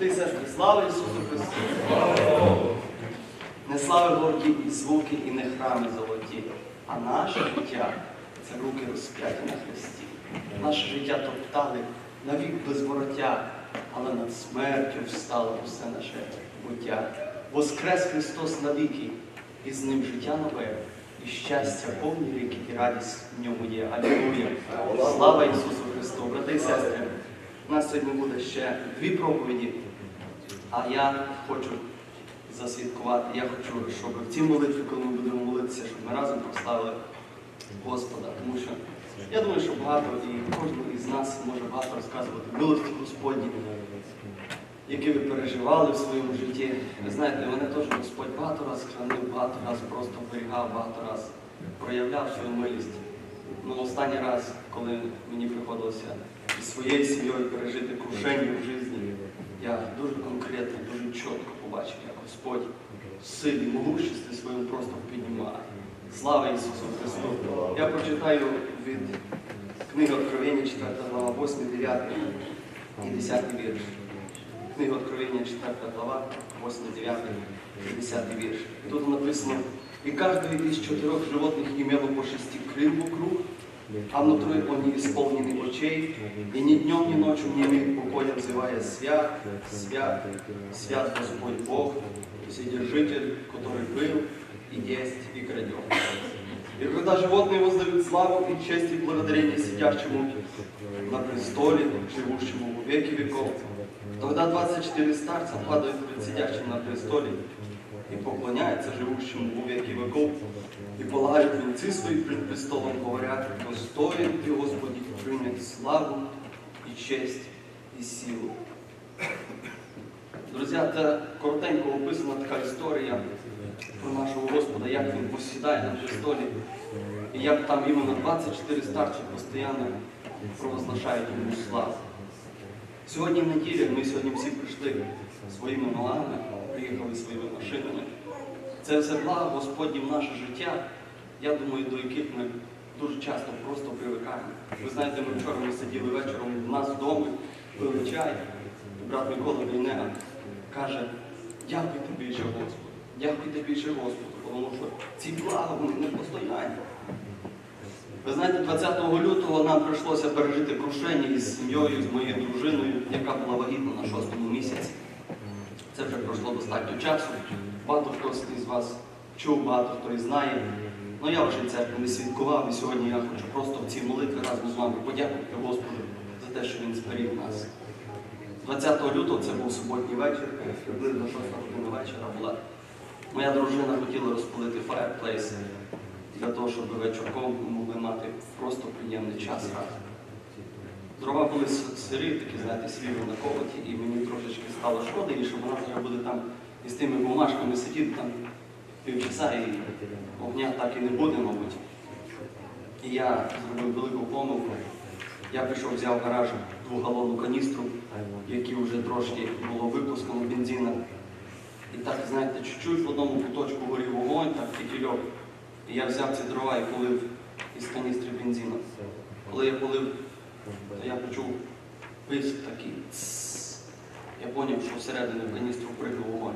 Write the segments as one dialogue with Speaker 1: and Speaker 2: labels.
Speaker 1: Брати і сестри, слава Ісусу Христу! Не слави горді і звуки, і не храми золоті, а наше життя це руки розп'яті на хресті. Наше життя топтали навік без вороття, але над смертю встало усе наше буття. Воскрес Христос навіки, і з ним життя нове, і щастя повні ріки, і радість в ньому є. Алілуя! Слава Ісусу Христу! Брати і сестри! У нас сьогодні буде ще дві проповіді, а я хочу засвідкувати, я хочу, щоб в цій молитві, коли ми будемо молитися, щоб ми разом прославили Господа. Тому що я думаю, що багато і кожен із нас може багато розказувати милості Господні, які ви переживали в своєму житті. Ви знаєте, мене теж Господь багато разів хранив, багато разів просто оберігав, багато разів проявляв свою милість. Ну, останній раз, коли мені приходилося із своєю сім'єю пережити крушення в житті, я дуже конкретно, дуже чітко побачив, як Господь в силі могущості своєму просто піднімає. Слава Ісусу Христу! Я прочитаю від книги Откровення 4 глава, 8, 9 і 10 вірш. Книга Откровення 4 глава, 8, 9 і 10 вірш. І Тут написано, «И каждый из четырех животных имело по шести крыл вокруг, а внутри они исполнены очей, и ни днем, ни ночью не имеют покоя, взывая «Свят, свят, свят Господь Бог, Вседержитель, который был, и есть, и грядет». И когда животные воздают славу и честь и благодарение сидящему на престоле, живущему в веки веков, тогда 24 старца падают перед сидящим на престоле и поклоняются живущему в веки веков, и полагают венцы свои пред престолом, говорят, достоин ты, Господи, принять славу і честь і силу. Друзі, це коротенько описана така історія про нашого Господа, як він посідає на престолі, і як там іменно 24 старші постійно провозглашають йому славу. Сьогодні в неділя, ми сьогодні всі прийшли своїми малами, приїхали своїми машинами. Це все благо Господні в наше життя, я думаю, до яких ми дуже часто просто привикаємо. Ви знаєте, ми вчора ми сиділи вечором у нас вдома, пили чай, і брат Микола Війнега каже, дякуйте більше Господу, дякуйте більше Господу, тому що ці блага вони не постоянні. Ви знаєте, 20 лютого нам прийшлося пережити крушення із сім'єю, з моєю дружиною, яка була вагітна на шостому місяці. Це вже пройшло достатньо часу. Багато хто із вас чув, багато хто і знає. Ну я вже церкві не свідкував, і сьогодні я хочу просто в цій молитві разом з вами подякувати Господу за те, що Він зберіг нас. 20 лютого це був суботній вечір, приблизно 6 година вечора була. Моя дружина хотіла розпалити фаєрплейс для того, щоб вечірком ми могли мати просто приємний час разом. Дрова були сирі, такі, знаєте, свіжо наколоті, і мені трошечки стало шкода, і що вона зараз буде там із тими бумажками сидіти там півчаса, і огня так і не буде, мабуть. І я зробив велику помилку. Я пішов, взяв гараж двогалонну каністру, в вже трошки було випускано бензина. І так, знаєте, чуть-чуть в одному куточку горів вогонь, так фітільок. І я взяв ці дрова і полив із каністри бензину. Коли я полив, я почув писк такий. Я зрозумів, що всередину в каністру пригнув вогонь.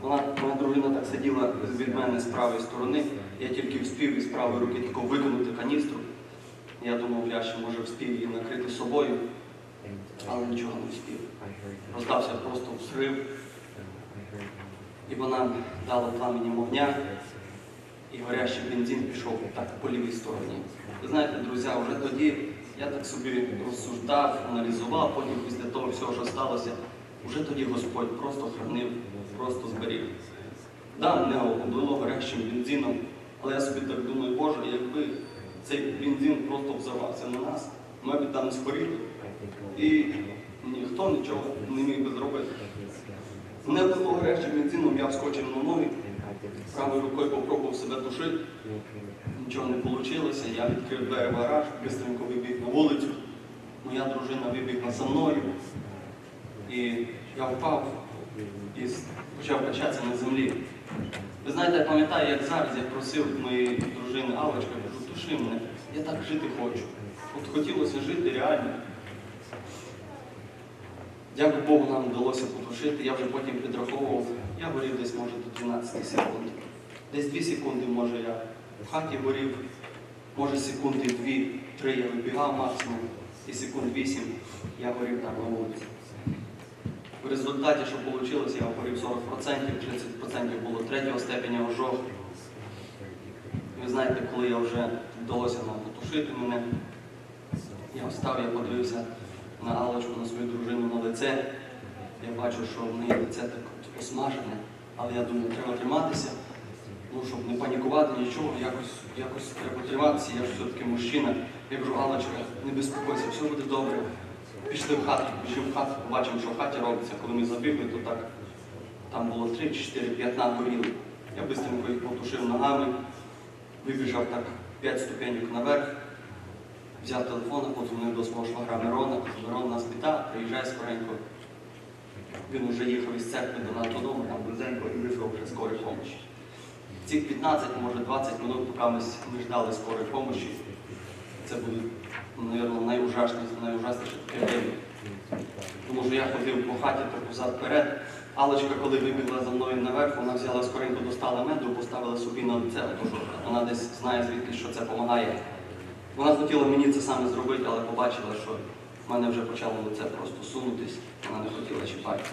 Speaker 1: Вона, моя дружина так сиділа від мене з правої сторони. Я тільки вспів із правої руки тако викинути каністру. Я думав, я ще може вспів її накрити собою, але нічого не вспів. Роздався просто взрив, і вона дала пламені вогня, і горящий бензин пішов так по лівій стороні. Ви знаєте, друзі, вже тоді я так собі розсуждав, аналізував, потім після того всього, що сталося, вже тоді Господь просто хранив, просто зберіг. Да, не облило горящим бензином, але я собі так думаю, Боже, якби цей бензин просто взорвався на нас, ми б там згоріли, і ніхто нічого не міг би зробити. Мене було гарячим бензином, я вскочив на ноги, правою рукою попробував себе душити, нічого не вийшло. Я відкрив двері гараж, швидко вибіг на вулицю. Моя дружина вибігла за мною. І я впав і почав качатися на землі. Ви знаєте, я пам'ятаю, як зараз я просив моєї дружини Алочка, кажу, туши мене, я так жити хочу. От хотілося жити реально. Дякую Богу, нам вдалося потушити. Я вже потім підраховував, я горів десь може до 12 секунд. Десь 2 секунди, може, я в хаті горів, може секунди 2-3 я вибігав максимум, і секунд 8 я горів там на вулиці. В результаті, що вийшло, я горів 40%, 30% було третього степеня ожог. Ви знаєте, коли я вже вдалося нам потушити мене, я встав, я подивився на Алочку, на свою дружину на лице. Я бачу, що в неї лице так осмажене, але я думаю, треба триматися, ну, щоб не панікувати, нічого, якось, якось треба триматися. Я ж все-таки мужчина. Я кажу, Алочка, не безпокойся, все буде добре. Пішли в хату, пішли в хату, побачимо, що в хаті робиться. Коли ми забігли, то так там було 3, 4, 5 горіли. Я швидко їх потушив ногами, вибіжав так 5 ступеньок наверх, взяв телефон, подзвонив до свого швагра Мирона, кажу, Мирон нас вітав, приїжджай скоренько. Він вже їхав із церкви до нас додому, там близенько і визвав вже скорої помощі. Цих 15, може 20 минут, поки ми, ждали скорої помощі, це буде, мабуть, найужасніше, найужасніше таке время. Тому що я ходив по хаті так взад-вперед. Алочка, коли вибігла за мною наверх, вона взяла скоренько, достала меду, поставила собі на лице, тому вона десь знає звідки, що це допомагає. Вона хотіла мені це саме зробити, але побачила, що в мене вже почало лице просто сунутись, вона не хотіла чіпати.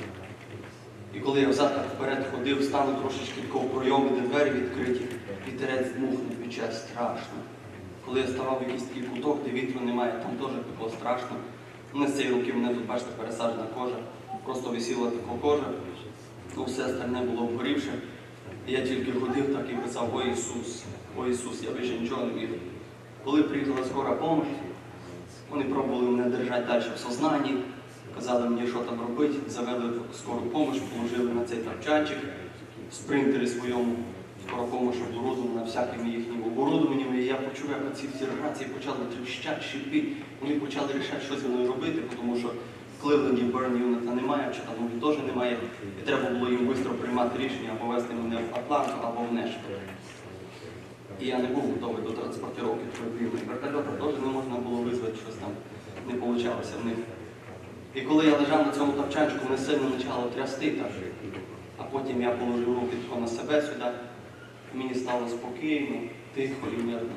Speaker 1: І коли я взад так вперед ходив, стану трошечки такого пройому, де двері відкриті, вітерець дмухнув під час страшно. Коли я ставав в якийсь такий куток, де вітру немає, там теж пекло страшно. Не з цієї руки мене тут, бачите, пересаджена кожа. Просто висіла така кожа, ну все остальне було обгорівше. Я тільки ходив так і писав, О Ісус, О Ісус, я більше нічого не вірю. Коли приїхала скора допомога, вони пробували мене держати далі в сознанні, казали мені, що там робити, завели в скору допомогу, положили на цей тапчанчик, в спринтері своєму скоро допомогу оборудована всякими їхніми оборудованнями. І я почув, як ці всі рації почали тріщати, шипіти. Вони почали рішати, що зі мною робити, тому що в Кливленді Burn Юнита немає, в Чатанугі теж немає. І треба було їм швидко приймати рішення або везти мене в Атланту, або в Нешвіль. І я не був готовий до транспортировки трьохвірних вертольотів, теж не можна було визвати щось там, не вийшло в них. І коли я лежав на цьому тапчанчику, мене сильно почало трясти так. А потім я положив руки на себе сюди, мені стало спокійно, тихо і мирно.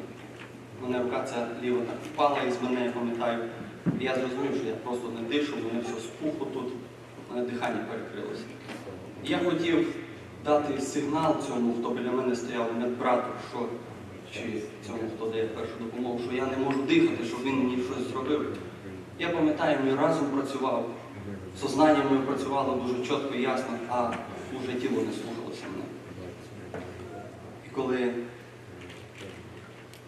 Speaker 1: У мене рука ця ліва так впала із мене, я пам'ятаю. Я зрозумів, що я просто не дишу, мене все спухло тут, у мене дихання перекрилося. Я хотів дати сигнал цьому, хто біля мене стояв, медбрату, що чи цьому, хто дає першу допомогу, що я не можу дихати, щоб він мені щось зробив. Я пам'ятаю, ми разом працював, сознання моє працювало дуже чітко і ясно, а вже тіло не слухалося мене. І коли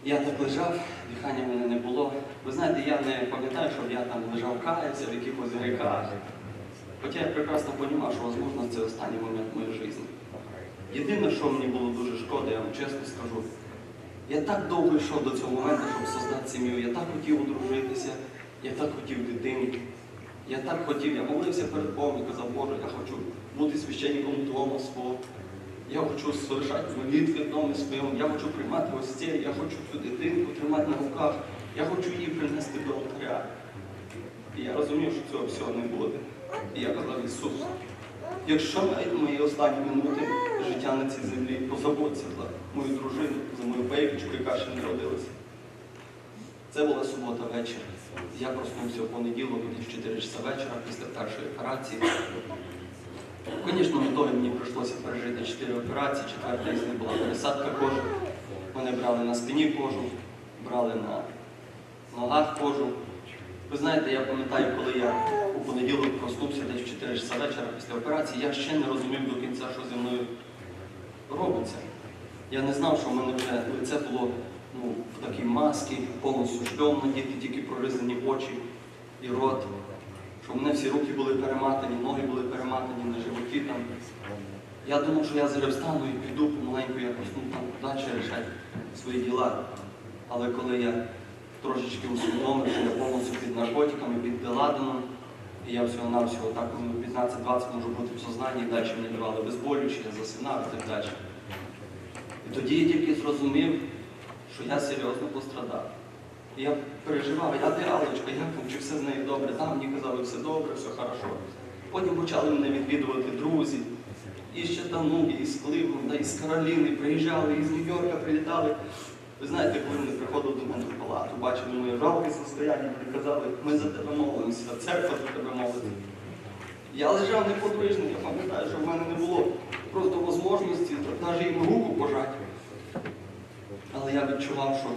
Speaker 1: я так лежав, дихання в мене не було. Ви знаєте, я не пам'ятаю, щоб я там лежав каявся в якихось грехах. Хоча я прекрасно розумів, що, можливо, це останній момент моєї житті. Єдине, що мені було дуже шкода, я вам чесно скажу, я так довго йшов до цього моменту, щоб создати сім'ю. Я так хотів одружитися, я так хотів дитину. Я так хотів, я молився перед Богом і казав, Боже, я хочу бути священником дома свого. Я хочу совершати молитви в домі своєму, я хочу приймати гостей, я хочу цю дитинку тримати на руках, я хочу її принести до алтаря. І я розумів, що цього всього не буде. І я казав, Ісус, якщо навіть мої останні минути життя на цій землі, позаботься за мою дружину, за мою бейбічку, яка ще не родилася. Це була субота вечір. Я проснувся в понеділок, в 4 часа вечора після першої операції. Звісно, в ітогі мені прийшлося пережити 4 операції, четверта із них була пересадка кожи. Вони брали на спині кожу, брали на ногах кожу. Ви знаєте, я пам'ятаю, коли я у понеділок проснувся десь в 4 часа вечора після операції, я ще не розумів до кінця, що зі мною робиться. Я не знав, що в мене вже лице було ну, в такій масці, повністю шльом надіти, тільки проризані очі і рот. Що мене всі руки були перематані, ноги були перематані на животі там. Я думав, що я зараз встану і піду помаленьку якось ну, там далі рішати свої діла. Але коли я трошечки усвідомив, що я повністю під наркотиками, під деладаном, і я всього-навсього так ну, 15-20 можу бути в сознанні, і далі мені давали безболючі, я засинав і так далі. І тоді я тільки зрозумів, що я серйозно пострадав. І я переживав, я де як чи все з нею добре? Там мені казали, все добре, все хорошо. Потім почали мене відвідувати друзі. І ще там, ну, із Кливленда, із Кароліни приїжджали, із Нью-Йорка прилітали. Ви знаєте, коли вони приходили до мене в палату, бачили моє жалке состояння, вони казали, ми за тебе молимося, церква за тебе молиться. Я лежав неподвижний, я пам'ятаю, що в мене не було просто можливості навіть їм руку пожати. Але я відчував, що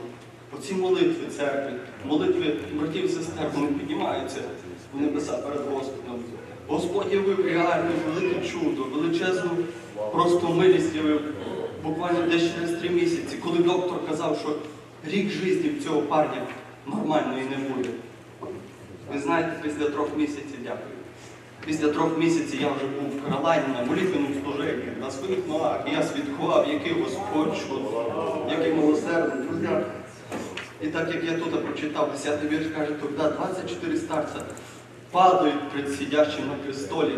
Speaker 1: оці молитви церкви, молитви братів і сестер, вони піднімаються в небеса перед Господом. Господь явив реальне велике чудо, величезну просто милість явив буквально десь через три місяці, коли доктор казав, що рік житті в цього парня нормальної не буде. Ви знаєте, після трьох місяців, дякую. Після трьох місяців я вже був в Каролайні на молитвеному служенні, на своїх ногах, і я свідкував, який Господь чудо, який милосердний. Друзі, І так як я тут прочитав 10 вірш, каже, тоді 24 старця падають пред сидящим на престолі,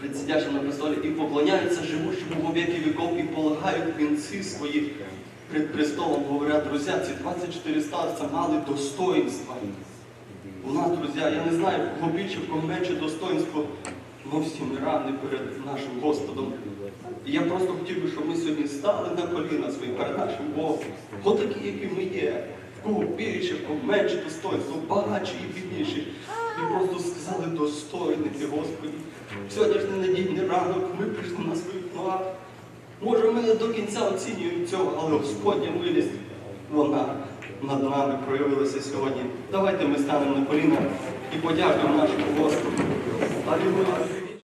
Speaker 1: пред сидящим на престолі і поклоняються живущому во веки віков і полагають вінці свої пред престолом. Говорять, друзі, ці 24 старця мали достоинство. У нас, друзі, я не знаю, кого більше, кого менше достоинство, але всі ми равні перед нашим Господом. І я просто хотів би, щоб ми сьогодні стали на коліна свої перед нашим Богом. Отакі, які ми є, в кого більше, в кого менше достоинство, багатші і бідніші. І просто сказали достойний ти, Господи. Сьогоднішній недільний ранок ми прийшли на своїх ногах. Може, ми не до кінця оцінюємо цього, але Господня милість, вона над нами проявилися сьогодні. Давайте ми станемо на коліна і подякуємо нашому Господу. Алілуя!